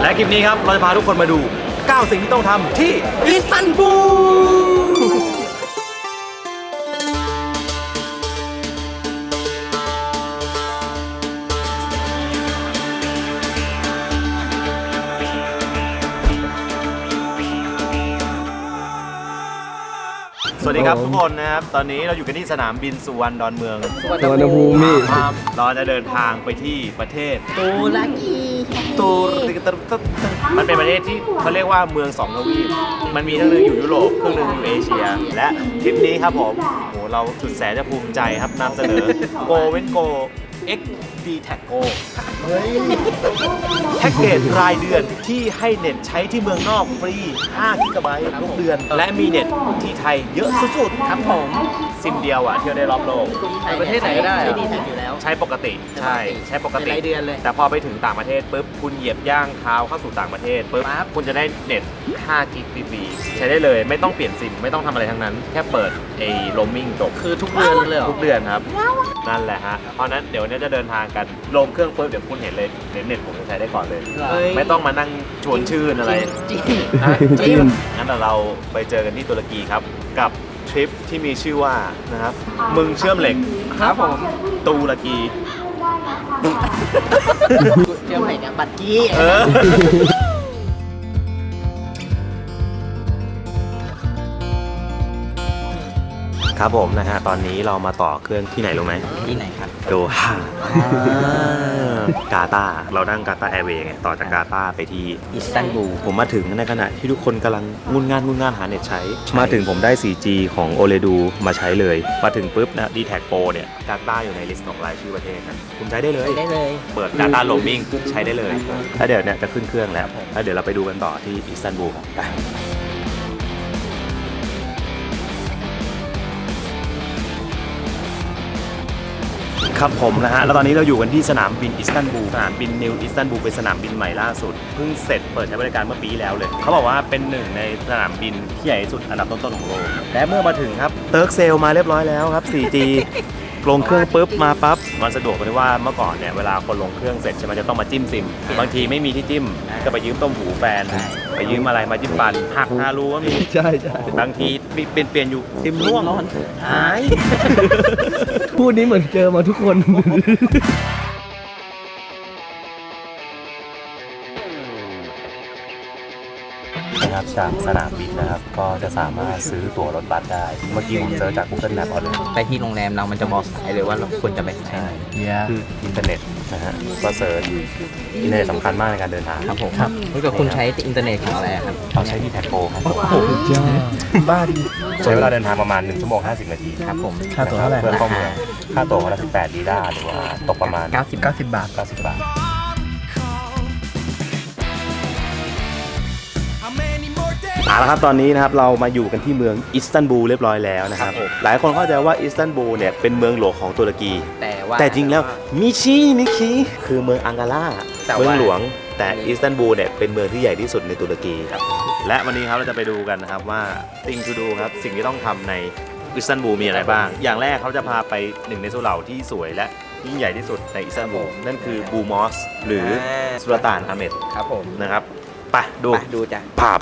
และคลิปนี้ครับ เราจะพาทุกคนมาดู 9 สิ่งที่ต้องทำที่อิสตันบูลสวัสดีครับทุกคนนะครับ ตอนนี้เราอยู่กันที่สนามบินสุวรรณดอนเมืองสุวรรณภูมิครับเราจะเดินทางไปที่ประเทศตูลักี ตูมันเป็นประเทศที่เขาเรียกว่าเมืองสองทวีป มันมีทั้งหนึงอยู่ยุโรปครึ่งหนึงอยู่เอเชีย และทริปนี้ครับผมโหเราสุดแสนจะภูมิใจครับนำเสนอ Go เว้น Go X D Tag Go แพ็กเกจรายเดือนที่ให้เน็ตใช้ที่เมืองนอกฟรี5กิกะไบต์ทุกเดือน และมีเน็ตที่ไทยเยอะสุดๆครับผมซิมเดียวอะเที่ยวได้รอบโลก ประเทศไหนก็ได้ใช้ดีแท็กอยู่แล้ว ใช้ปกติ ใช่ใช้ปกติ เป็นรายเดือนเลย แต่พอไปถึงต่างประเทศปุ๊บคุณเหยียบย่างเท้าเข้าสู่ต่างประเทศปุ๊บปั๊บคุณจะได้เน็ต5กิกฟรีๆใช้ได้เลยไม่ต้องเปลี่ยนซิมไม่ต้องทำอะไรทั้งนั้น แค่เปิดไอ้โรมมิ่งจบ คือทุกเดือนเลยเหรอ ทุกเดือนครับ นั่นแหละฮะ เพราะฉะนั้นเดี๋ยววันนี้จะเดินทางกันลงเครื่องปุ๊บเดี๋ยวคุณเห็นเลยเน็ตเน็ตผมจะใช้ได้ก่อนเลย เฮ้ย ไม่ต้องมานั่งชวนชื่นอะไรจริง นะจริง งั้นเดี๋ยวเราไปเจอกันที่ตุรกีครับ กับทริปที่มีชื่อว่านะครับมึงเชื่อมเหล็กครับผมตุรกีเตรียมให้เนี่ยบัตรกี้ เออ ครับผมนะฮะตอนนี้เรามาต่อเครื่องที่ไหนรู้ไหมที่ไหนครับ โดฮากาตาร์เรานั่งกาตาร์แอร์เวย์ไงต่อจากกาตาร์ไปที่อิสตันบูลผมมาถึงในขณะที่ทุกคนกำลังงุนงานงุนงานหาเน็ตใช้ มาถึงผมได้ 4G ของ o l e d o มาใช้เลย มาถึงปุ๊บนะ d t แท็โปเนี่ยกาตาร์อยู่ในลิสต์ของรายชื่อประเทศครับคุณใช้ได้เลย ได้เลย เปิด Data Roaming ใช้ได้เลยแล้วเดี๋ยวเนี่ยจะขึ้นเครื่องแล้วแล้วเดี๋ยวเราไปดูกันต่อที่อิสตันบูลครับไป ครับผมนะฮะ แล้วตอนนี้เราอยู่กันที่สนามบินอิสตันบูล สนามบินนิวอิสตันบูลเป็นสนามบินใหม่ล่าสุด เพิ่งเสร็จเปิดใช้บริการเมื่อปีที่แล้วเลย เขาบอกว่าเป็นหนึ่งในสนามบินที่ใหญ่ที่สุดอันดับต้นๆของโลก และเมื่อมาถึงครับเติร์กเซลมาเรียบร้อยแล้วครับ 4G ลงเครื่องปุ๊บมาปั๊บมันสะดวกตรงที่ว่าเมื่อก่อนเนี่ยเวลาคนลงเครื่องเสร็จใช่ไหมจะต้องมาจิ้มซิม บางทีไม่มีที่จิ้มก็ไปยืมต้มหูแฟน ไปยืมอะไรมาจิ้มปันหักฮารูก็มีใช่ใช่บางทีเปลี่ยนเปลี่ยนอยู่ซิมร่วงหาย พูดนี้เหมือนเจอมาทุกคน นะครับจากสนามบินนะครับ ก็จะสามารถซื้อตั๋วรถบัสได้ เมื่อกี้ผมเจอจาก Google Map เอาเลยไปที่โรงแรมเรามันจะบอกสายเลยว่าเราควรจะไปสายไหนคืออินเทอร์เน็ตนะฮะก็เซิร์ชอินเทอร์เน็ตสำคัญมากในการเดินทางครับผมครับถ้าเกิดคุณใช้อินเทอร์เน็ตของอะไรครับเราใช้ที่แท็กโกครับบ้าดีใช้เวลาเดินทางประมาณ1ชั่วโมง50 นาทีครับผมค่าตั๋วเท่าไหร่ เพื่อเข้าเมืองค่าตั๋ววันละ18ลีลาหรือว่าตกประมาณ90 90บาท 90 บาท เอาละครับตอนนี้นะครับเรามาอยู่กันที่เมืองอิสตันบูลเรียบร้อยแล้วนะครับครับผม หลายคนเข้าใจว่าอิสตันบูลเนี่ยเป็นเมืองหลวงของตุรกี แต่ว่า แต่จริงแล้วมิชีมิคีคือเมืองอังการาแต่ว่า เมืองหลวง แต่อิสตันบูลเนี่ยเป็นเมืองที่ใหญ่ที่สุดในตุรกีครับและวันนี้ครับเราจะไปดูกันนะครับว่า thing to do ครับสิ่งที่ต้องทำในอิสตันบูลมีอะไรบ้าง อย่างแรกเขาจะพาไปหนึ่งในสุเหร่าที่สวยและยิ่งใหญ่ที่สุดในอิสตันบูลนั่นคือบูมอสหรือสุลต่านอาเหมดครับผมนะครับไปดูไปดูจ้ะภาพ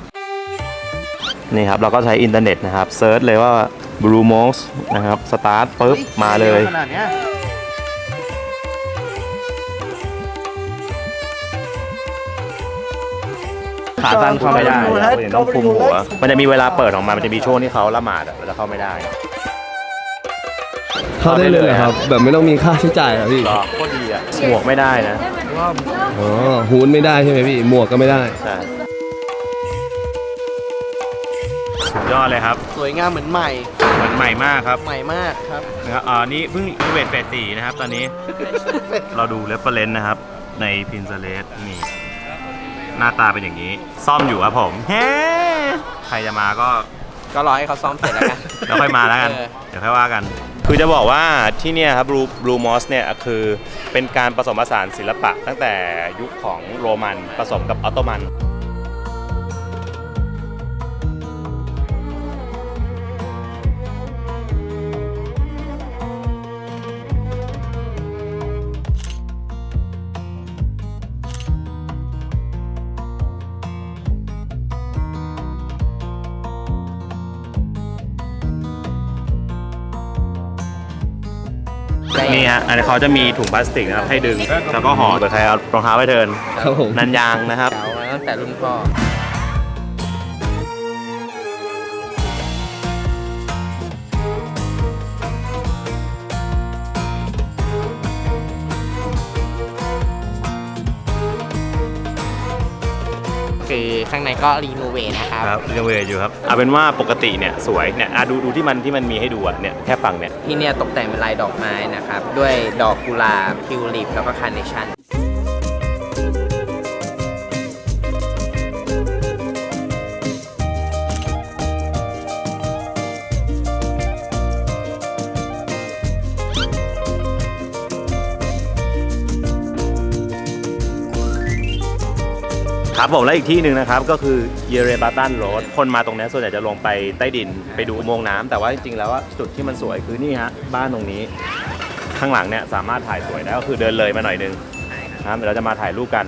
นี่ครับเราก็ใช้อินเทอร์เน็ตนะครับเซิร์ชเลยว่า Blue m o s นะครับสตาร์ทปุ๊บมาเลยขนาดเนี้ยขาตั้นเข้าไม่ได้เรายังต้องคุมหัว มันจะมีเวลาเปิดออกมา มันจะมีช่วงที่เขาละหมาดอะเราจะเข้าไม่ได้ เข้าได้เลยเหรอครับ แบบไม่ต้องมีค่าใช้จ่ายเหรอพี่หรอโคตรดีอะหมวกไม่ได้นะอ๋อฮูนไม่ได้ใช่ไหมพี่ หมวกก็ไม่ได้ ใช่ ยอดเลยครับสวยงามเหมือนใหม่ เหมือนใหม่มากครับใหม่มากครับนะครับอ่านี่เพิ่งรีเวทเฟสสี่นะครับ ตอนนี้ เราดูเรฟเฟรนซ์นะครับ ใน Pinterest นี่ หน้าตาเป็นอย่างนี้ ซ่อมอยู่ครับผมเฮ้ใครจะมาก็ ก็รอให้เขาซ้อมเสร็จแล้วกันเดี๋ยวค่อยมาแล้วกัน เออ เดี๋ยวค่อยว่ากัน คือจะบอกว่าที่เนี่ยครับบลูบลูมอสเนี่ยคือเป็นการผสมผสานศิลปะตั้งแต่ยุคของโรมันผสมกับออตโตมัน นี่ฮะอันนี้เขาจะมีถุงพลาสติกนะครับให้ดึง แล้วก็ห่อเผื่อใครเอารองเท้าไปเดินครับผมนันยางนะครับ เก่ามาตั้งแต่รุ่นพ่อ ก็รีโนเวทนะครับครับยังเวทอยู่ครับเอาเป็นว่าปกติเนี่ยสวยเนี่ยอะดูดูที่มันที่มันมีให้ดูอะเนี่ยแค่ฝั่งเนี่ยที่เนี่ยตกแต่งเป็นลายดอกไม้นะครับ ด้วยดอกกุหลาบทิวลิปแล้วก็คาร์เนชั่น ครับผมและอีกที่หนึ่งนะครับก็คือเยเรบาตันโรดคนมาตรงเนี้ยส่วนใหญ่จะลงไปใต้ดินไปดูอุโมงค์น้ำแต่ว่าจริงๆแล้วว่าจุดที่มันสวยคือนี่ฮะบ้านตรงนี้ ข้างหลังเนี่ยสามารถถ่ายสวยได้ก็คือเดินเลยมาหน่อยนึงนะครับเดี๋ยวเราจะมาถ่ายรูปกัน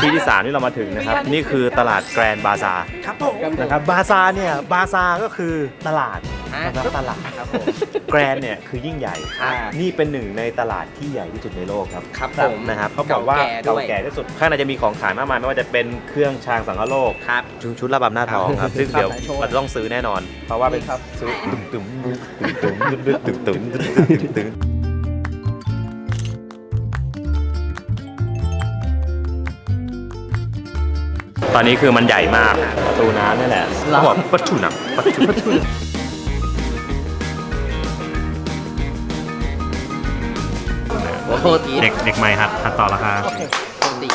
ที่ที่สามที่เรามาถึงนะครับ นี่คือตลาดแกรนบาซาครับผมนะครับบาซาเนี่ยบาซาก็คือตลาดอ่านะครับตลาดครับผมแกรนเนี่ยคือยิ่งใหญ่อ่านี่เป็นหนึ่งในตลาดที่ใหญ่ที่สุดในโลกครับครับผมนะครับเขาบอกว่าเก่าเก่าแก่ด้วยแก่ที่สุดข้างในจะมีของขายมากมายไม่ว่าจะเป็นเครื่องชางสังฆโลกครับชุดชุดระบำหน้าท้องครับซึ่งเดี๋ยวครับโชว์เราจะต้องซื้อแน่นอน เพราะว่าเป็นนี่ครับซื้อตึมตึมตึมตึมตึมตึมตึมตึมตึม ตึมตอนนี้คือมันใหญ่มากประตูน้ำนี่แหละเขาบอกประตูน้ำประตูประตูโอ้โหตีเด็กเด็กใหม่หัดหัดต่อราคาโคตรดี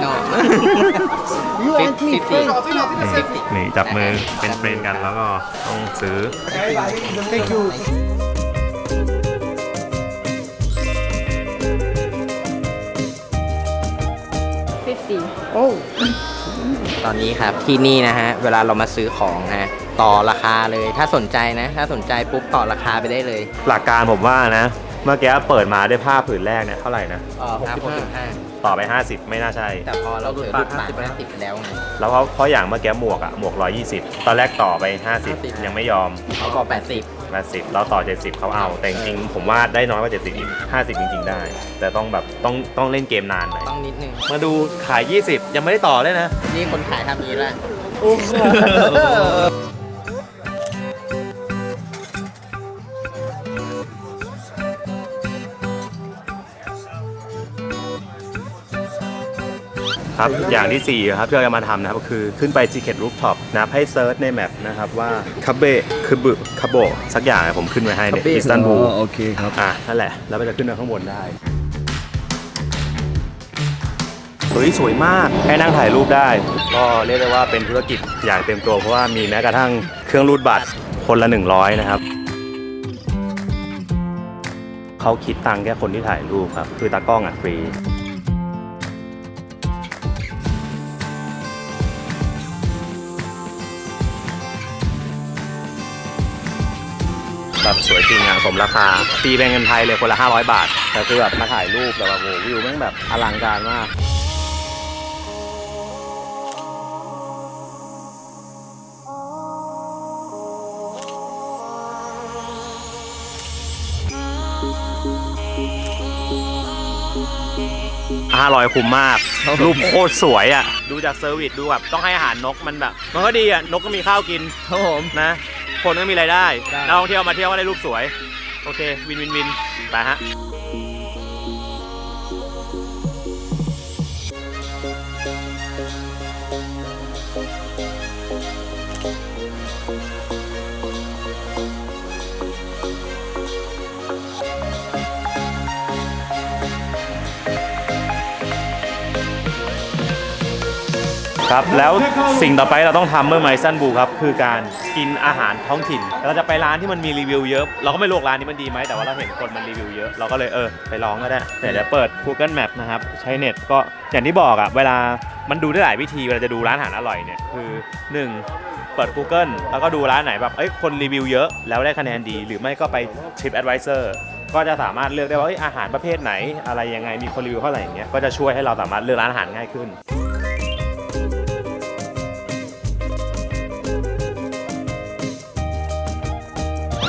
โน่ฟิฟตี้ฟิฟตี้นี่จับมือเป็นเฟรนด์กันแล้วก็ต้องซื้อ ตอนนี้ครับที่นี่นะฮะ เวลาเรามาซื้อของฮะ ต่อราคาเลยถ้าสนใจนะ ถ้าสนใจปุ๊บต่อราคาไปได้เลยหลักการผมว่านะ เมื่อกี้เปิดมาได้ผ้าผืนแรกเนี่ยเท่าไหร่นะ เออหกสิบห้าต่อไป 50 ไม่น่าใช่ แต่พอเราเจอรูปปากห้าสิบแล้วไง แล้วเพราะเพราะอย่างเมื่อกี้หมวกอะหมวก 120 ตอนแรกต่อไป 50 50 ยังไม่ยอม เขาบอกแปดสิบ 80 เราต่อ 70 เขาเอา แต่จริงๆผมว่าได้น้อยกว่า 70อีก50 จริง ๆ ได้ แต่ต้องแบบต้องต้องเล่นเกมนานหน่อย ต้องนิดนึงมาดูขาย 20 ยังไม่ได้ต่อเลยนะ นี่คนขายทำนี้แล้ว ครับอย่างที่ 4 ครับที่เราจะมาทำนะครับก็คือขึ้นไป Secret Rooftop นะครับให้เซิร์ชในแมปนะครับว่าคาเบะคือบึคาโบสักอย่างอะผมขึ้นไว้ให้เนี่ย Kabe อิสตันบูลอ๋อโอเคครับอะนั่นแหละแล้วมันจะขึ้นไปข้างบนได้เฮ้ยสวยมากให้นั่งถ่ายรูปได้ ก็เรียกได้ว่าเป็นธุรกิจอย่างเต็มตัวเพราะว่ามีแม้กระทั่งเครื่องรูดบัตรคนละ 100 นะครับเขาคิดตังค์แค่คนที่ถ่ายรูปครับ คือตากล้องอะฟรี แบบสวยจริงอะสมราคา ตีเป็นเงินไทยเลยคนละ 500 บาทแต่คือแบบมาถ่ายรูปแบบว่าโอ้โหวิวแม่งแบบอลังการมากห้าร้อยคุ้มมาก รูปโคตรสวยอะ ดูจากเซอร์วิสดูแบบต้องให้อาหารนกมันแบบ มันก็ดีอะ นกก็มีข้าวกินครับผมนะ คนก็มีรายได้ได้ นักท่องเที่ยวมาเที่ยวก็ได้รูปสวย โอเค วินวินวิน ไปฮะ ครับแล้วสิ่งต่อไปเราต้องทำเมื่อไมซันบูครับคือการกินอาหารท้องถิ่น เราจะไปร้านที่มันมีรีวิวเยอะ เราก็ไม่รู้ว่าร้านนี้มันดีไหมแต่ว่าเราเห็นคนมันรีวิวเยอะเราก็เลยเออไปลองก็ได้เดี๋ยวเดี๋ยวเปิด Google Map นะครับใช้เน็ตก็อย่างที่บอกอะเวลามันดูได้หลายวิธีเวลาจะดูร้านอาหารอร่อยเนี่ยคือ 1 เปิด Google แล้วก็ดูร้านไหนแบบเอ้ยคนรีวิวเยอะแล้วได้คะแนนดี หรือไม่ก็ไป TripAdvisor ก็จะสามารถเลือกได้ว่าเอ้ยอาหารประเภทไหน อะไรยังไงมีคนรีวิวเท่าไหร่อย่างเงี้ยก็จะช่วยให้เราสามารถเลือกร้านอาหารง่ายขึ้น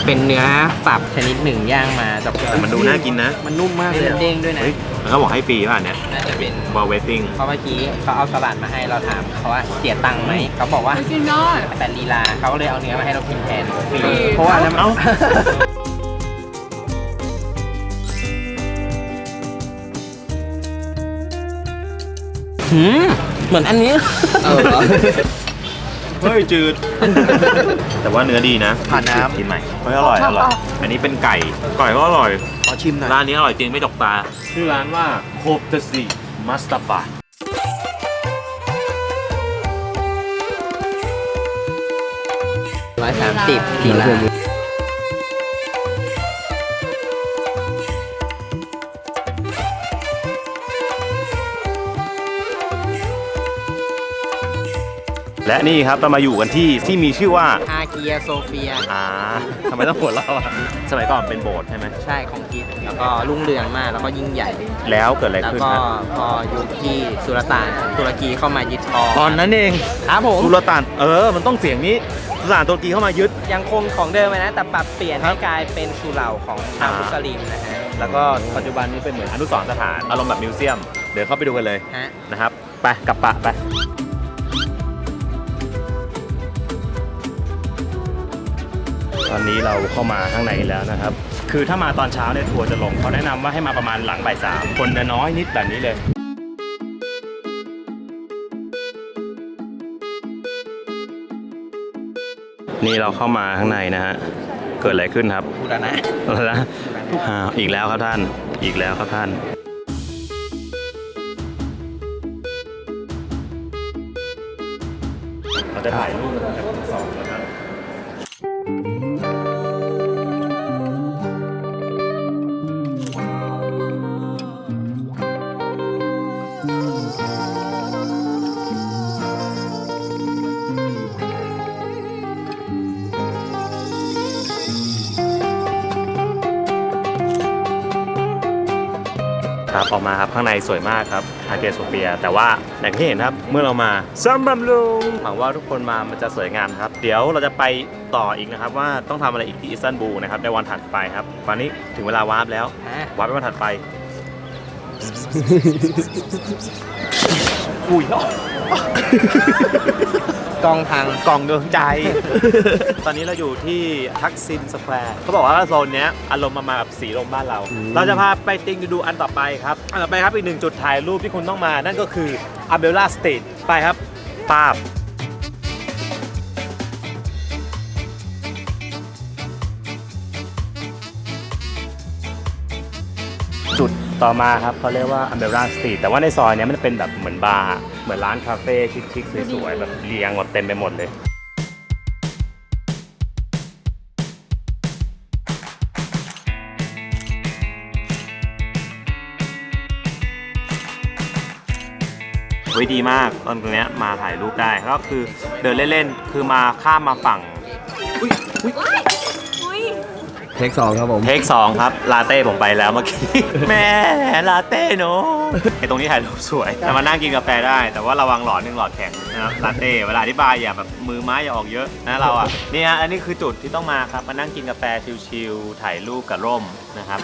เป็นเนื้อสับชนิดหนึ่งย่างมาแต่แต่มันดูน่ากินนะ มันนุ่มมากเลยเด้งด้วยนะเฮ้ยมันก็บอกให้ฟรีป่ะเนี่ยน่าจะเป็นบอลเวทติ้งเพราะเมื่อกี้เขาเอาสลัดมาให้เราถามเขาว่าเสียตังค์ไหมเขาบอกว่ากินได้แต่ลีลาเขาก็เลยเอาเนื้อมาให้เรากินแทนฟรีฟรีเพราะว่าน้ำเอ้าหืม เหมือนอันนี้เออเหรอเฮ้ยจืด แต่ว่าเนื้อดีนะผ่านน้ำ กินใหม่เฮ้ยอร่อยอร่อย อันนี้เป็นไก่ไก่ก็อร่อย ขอชิมหน่อยร้านนี้อร่อยจริงไม่จกตา ชื่อร้านว่าโคบเตซีมัสตาบาร้อยสามสิบลีลา และนี่ครับเรามาอยู่กันที่ที่มีชื่อว่าฮาเกียโซเฟีย อ่าทำไมต้องหัวเราะอะสมัยก่อนเป็นโบสถ์ใช่ไหมใช่ของกินแล้วก็รุ่งเรืองมากแล้วก็ยิ่งใหญ่ แล้วเกิดอะไรแล้วขึ้นก็นะพอยุคที่สุลต่านตุรกีเข้ามายึดครองตอนนั้นเองครับผม สุลต่านเออ มันต้องเสียงนี้สุลต่านตุรกีเข้ามายึด ยังคงของเดิมไว้นะ แต่ปรับเปลี่ยนครัให้บกลายเป็นสุเหร่าของชาวอ่ามุสลิมนะฮะแล้วก็ปัจจุบันนี้เป็นเหมือนอนุสรณ์สถานอารมณ์แบบมิวเซียม เดี๋ยวเข้าไปดูกันเลยฮะ นะครับ ไปกลับปะไป ตอนนี้เราเข้ามาข้างในแล้วนะครับ คือถ้ามาตอนเช้าเนี่ยทัวร์จะลงเขาแนะนำว่าให้มาประมาณหลังบ่ายสามคนจะน้อยนิดแบบนี้เลยนี่เราเข้ามาข้างในนะฮะ เกิดอะไรขึ้นครับบูรณะอะไรนะอ่าอีกแล้วครับท่าน อีกแล้วครับท่าน ครับออกมาครับข้างในสวยมากครับฮาเกโซเฟีย แต่ว่าอย่างที่เห็นครับเมื่อเรามาซัมบัมลุงหวังว่าทุกคนมามันจะสวยงามครับ เดี๋ยวเราจะไปต่ออีกนะครับว่าต้องทำอะไรอีกที่อิสตันบูลนะครับในวันถัดไปครับวันนี้ถึงเวลาวาร์ปแล้ววาร์ปไปวันถัดไปอุ้ย กองพังกล่องดวงใจ ตอนนี้เราอยู่ที่ทักซินสแควร์เขาบอกว่าโซนเนี้ยอารมณ์ประมาณแบบสีลมบ้านเรา เราจะพาไปติงดูอันต่อไปครับ อันต่อไปครับอีกหนึ่งจุดถ่ายรูปที่คุณต้องมา นั่นก็คืออ m เบลล่าสตรีทไปครับปาบ ต่อมาครับเขาเรียกว่า Umbrella Street แต่ว่าในซอยเนี้ยมันจะเป็นแบบเหมือนบาร์เหมือนร้านคาเฟ่ชิคๆสวยๆแบบเรียงแบบเต็มไปหมดเลยเฮ้ยดีมากตอนตรงเนี้ยมาถ่ายรูปได้ก็คือเดินเล่นๆคือมาข้ามมาฝั่ง เทคสองครับผม เทคสองครับ ลาเต้ผมไปแล้วเมื่อกี้ แม่ลาเต้เนอะไอตรงนี้ถ่ายรูปสวยแต่มานั่งกินกาแฟได้ แต่ว่าระวังหลอดหนึ่งหลอดแข็งนะครับลาเต้เวลาอธิบายอย่าแบบมือไม้อย่าออกเยอะนะเราอะนี่ฮะอันนี้คือจุดที่ต้องมาครับมานั่งกินกาแฟชิลๆถ่ายรูปกับร่มนะครับ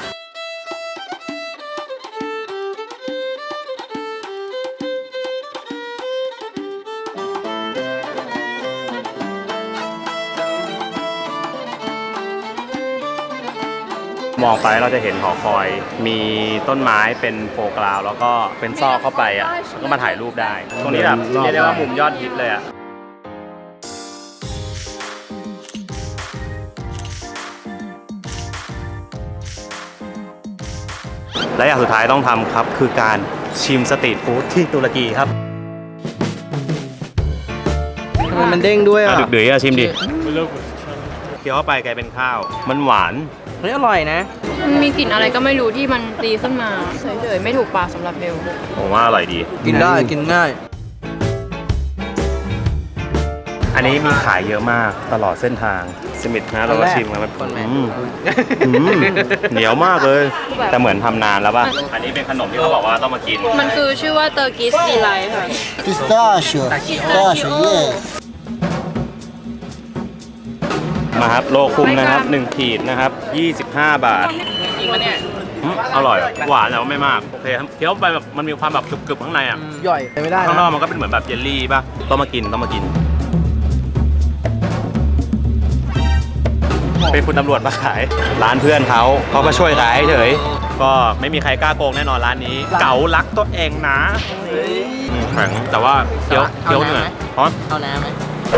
มองไปเราจะเห็นหอคอย มีต้นไม้เป็นโฟกราว แล้วก็เป็นซอกเข้าไปอะแล้วก็มาถ่ายรูปได้ ตรงนี้แบบเรียกได้ว่ามุมยอดฮิตเลยอะและอย่างสุดท้ายต้องทำครับ คือการชิมสตรีทฟู้ดที่ตุรกีครับทำไมมันเด้งด้วยอะอะดึกดืออะชิมดิเคี้ยวเข้าไปกลายเป็นข้าว มันหวานเฮ้ยอร่อยนะ มันมีกลิ่นอะไรก็ไม่รู้ที่มันตีขึ้นมาเฉยๆไม่ถูกปากสำหรับเบลผมว่าอร่อยดี กินได้กินง่าย อันนี้มีขายเยอะมากตลอดเส้นทางสมิธนะเราก็ชิมกันมันคนแม่อืมอืมเหนียวมากเลย แต่เหมือนทำนานแล้วป่ะ อันนี้เป็นขนมที่เขาบอกว่าต้องมากิน มันคือชื่อว่าเตอร์กิสดีไลท์ค่ะ Pistachio. Pistachio, yes. มาครับโลคุมนะครับ1ขีดนะครับ 25 บาทจริงปะเนี่ยอืมอร่อย หวานแต่ว่าไม่มาก โอเคครับเคี้ยวไปแบบมันมีความแบบกรึบๆข้างในอะ ย่อยไม่ได้ข้างนอกมันก็เป็นเหมือนแบบเยลลี่ป่ะ ต้องมากินต้องมากิน เป็นคุณตำรวจมาขาย ร้านเพื่อนเขาเขาก็ช่วยขายเฉย ก็ไม่มีใครกล้าโกงแน่นอนร้านนี้ เก๋ารักตัวเองนะอืมแข็งแต่ว่าเคี้ยวเคี้ยวเหนื่อยเพราะเอาน้ำไหม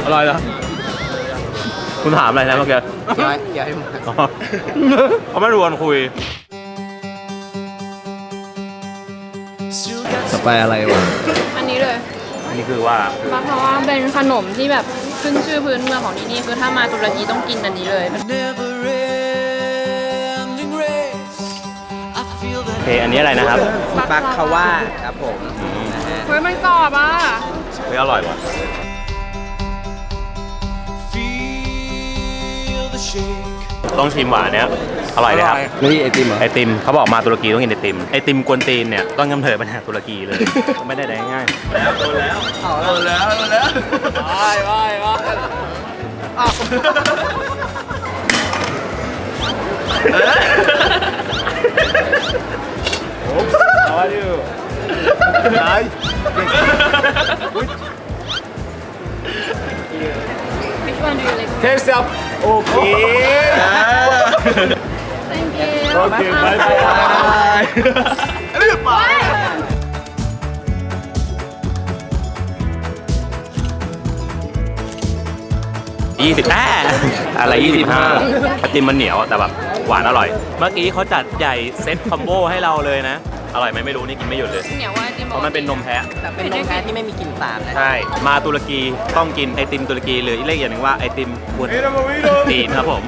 อร่อยเหรอ คุณถามอะไรนะเมื่อกี้เดี๋ยวให้เดี๋ยวให้หมดอ๋อเขาไม่รวนคุย ต่อไปอะไรวะ อันนี้เลยอันนี้คือว่าเพราะว่าเป็นขนมที่แบบขึ้นชื่อพื้นเมืองของที่นี่คือถ้ามาตุรกีต้องกินอันนี้เลย โอเคอันนี้อะไรนะครับบักคาว่าครับผมนะฮะเฮ้ยมันกรอบอะ เฮ้ยอร่อยว่ะ ต้องชิมหวานเนี้ยอร่อยเลยครับ นี่ไอติมเหรอไอติมเขาบอกมาตุรกีต้องกินไอติม ไอติมกวนตีนเนี่ยต้องกำเนิดมาจากตุรกีเลย ไม่ได้ได้ง่ายแล้วโดนแล้วโดนแล้วโดนแล้วว้ายว้ายว้ายเอาดิ Which one do you like Taste up โอเค Thank you โอเคบายบายยี่สิบแอ่อะไรยี่สิบห้าไอติมมันเหนียวแต่แบบหวานอร่อย เมื่อกี้เขาจัดใหญ่เซ็ตคอมโบให้เราเลยนะ อร่อยไหมไม่รู้นี่กินไม่หยุดเลย เหนียวว่าไอติม เพราะมันเป็นนมแพะ แต่เป็นนมแพ้ที่ไม่มีกลิ่นสาบนะใช่ มาตุรกีต้องกินไอติมตุรกีหรือเรียกอย่างหนึ่งว่าไอติมกวนตีนครับผม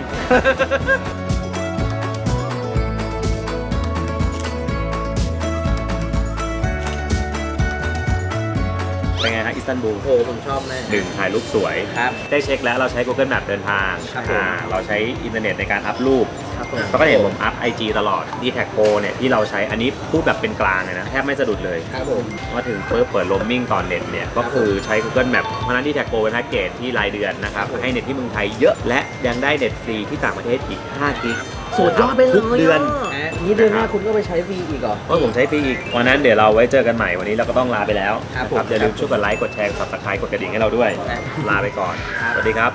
ตันบูลโอ้ผมชอบเลยหนึ่งถ่ายรูปสวย ครับ ได้เช็คแล้วเราใช้ Google Map เดินทางครับผมอ่าเราใช้อินเทอร์เน็ตในการอัพรูปครับผมแล้วก็เห็นผมอัพ IG ตลอด d t แท็กโเนี่ยที่เราใช้อันนี้พูดแบบเป็นกลางเลยนะ แทบไม่สะดุดเลย ครับผม มาถึงเปิดเปิดโรมมิ่งตอนเน็ตเนี่ย ก็คือใช้ Google Map เพราะฉะนั้น d t แท็กเป็นแพ็กเกจที่รายเดือนนะครับ ให้เน็ตที่เมืองไทยเยอะและยังได้เน็ตฟรีที่ต่างประเทศอีก5กิกสุดยอดไปเลยทุกเดือนะ นี่เดือนหน้าคุณก็ไปใช้ฟรีอีกเหรอก็ผมใช้ฟรีอีก วันนั้นเดี๋ยวเราไว้เจอกันใหม่วันนี้เราก็ต้องลาไปแล้วครับนะผมอย่าลืมช่วยกดไลค์กดแชร์กด subscribe กดกระดิ่งให้เราด้วย ลาไปก่อน สวัสดีครับ